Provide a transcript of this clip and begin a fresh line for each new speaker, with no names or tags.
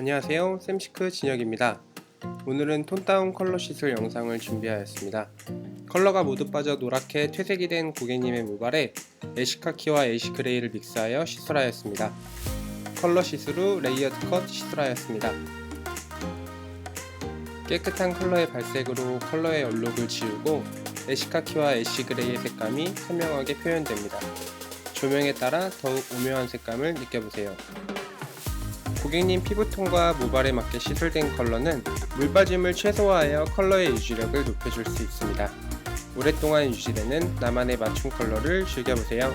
안녕하세요. 샘시크 진혁입니다. 오늘은 톤다운 컬러 시술 영상을 준비하였습니다. 컬러가 모두 빠져 노랗게 퇴색이 된 고객님의 모발에 애시카키와 애쉬그레이를 믹스하여 시술하였습니다. 컬러 시술 후 레이어드 컷 시술하였습니다. 깨끗한 컬러의 발색으로 컬러의 얼룩을 지우고 애시카키와 애쉬그레이의 색감이 선명하게 표현됩니다. 조명에 따라 더욱 오묘한 색감을 느껴보세요 고객님 피부톤과 모발에 맞게 시술된 컬러는 물빠짐을 최소화하여 컬러의 유지력을 높여줄 수 있습니다. 오랫동안 유지되는 나만의 맞춤 컬러를 즐겨보세요.